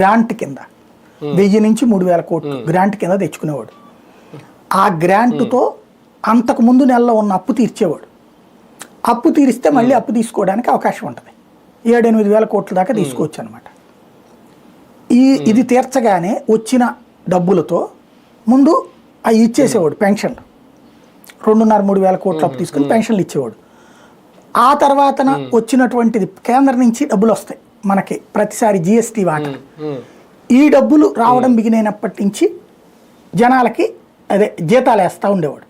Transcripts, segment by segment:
Grant కింద. వెయ్యి నుంచి మూడు వేల కోట్లు గ్రాంట్ కింద తెచ్చుకునేవాడు. ఆ గ్రాంట్తో అంతకు ముందు నెలలో ఉన్న అప్పు తీర్చేవాడు. అప్పు తీరిస్తే మళ్ళీ అప్పు తీసుకోవడానికి అవకాశం ఉంటుంది. ఏడు ఎనిమిది వేల కోట్ల దాకా తీసుకోవచ్చు అనమాట ఈ ఇది తీర్చగానే వచ్చిన డబ్బులతో ముందు అవి ఇచ్చేసేవాడు పెన్షన్లు రెండున్నర మూడు వేల కోట్ల అప్పు తీసుకుని పెన్షన్లు ఇచ్చేవాడు. ఆ తర్వాతన వచ్చినటువంటిది కేంద్రం నుంచి డబ్బులు వస్తాయి. మనకి ప్రతిసారి జిఎస్టీ వాటా. ఈ డబ్బులు రావడం బిగినైనప్పటి నుంచి జనాలకి అదే జీతాలు వేస్తూ ఉండేవాడు.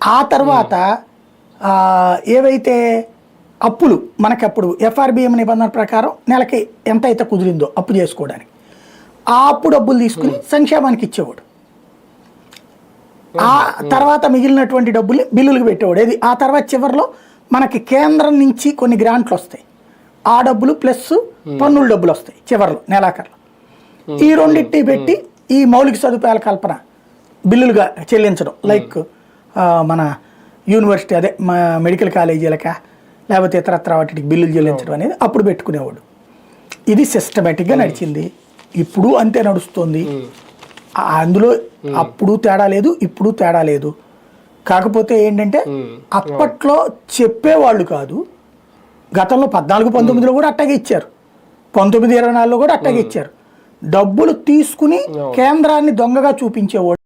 ఆ తర్వాత ఏవైతే అప్పులు మనకి అప్పుడు ఎఫ్ఆర్బిఎం నిబంధన ప్రకారం నెలకి ఎంత అయితే కుదిరిందో అప్పు చేసుకోవడానికి ఆ అప్పు డబ్బులు తీసుకుని సంక్షేమానికి ఇచ్చేవాడు. ఆ తర్వాత మిగిలినటువంటి డబ్బుల్ని బిల్లులకు పెట్టేవాడు. ఏది? ఆ తర్వాత చివరిలో మనకి కేంద్రం నుంచి కొన్ని గ్రాంట్లు వస్తాయి. ఆ డబ్బులు ప్లస్ పన్నుల డబ్బులు వస్తాయి చివరిలో నెలాఖరులో. ఈ రెండింటిని పెట్టి ఈ మౌలిక సదుపాయాల కల్పన బిల్లులుగా చెల్లించడం లైక్ మన యూనివర్సిటీ అదే మా మెడికల్ కాలేజీలక లేకపోతే ఇతరత్ర వాటికి బిల్లులు చెల్లించడం అనేది అప్పుడు పెట్టుకునేవాడు. ఇది సిస్టమేటిక్గా నడిచింది. ఇప్పుడు అంతే నడుస్తుంది. ఆ- అందులో అప్పుడు తేడా లేదు ఇప్పుడు తేడా లేదు. కాకపోతే ఏంటంటే అప్పట్లో చెప్పేవాళ్ళు కాదు. గతంలో పద్నాలుగు పంతొమ్మిదిలో కూడా అట్టాగే ఇచ్చారు. పంతొమ్మిది ఇరవై నాలుగులో కూడా అట్టాగే ఇచ్చారు. డబ్బులు తీసుకుని కేంద్రాన్ని దొంగగా చూపించేవాడు.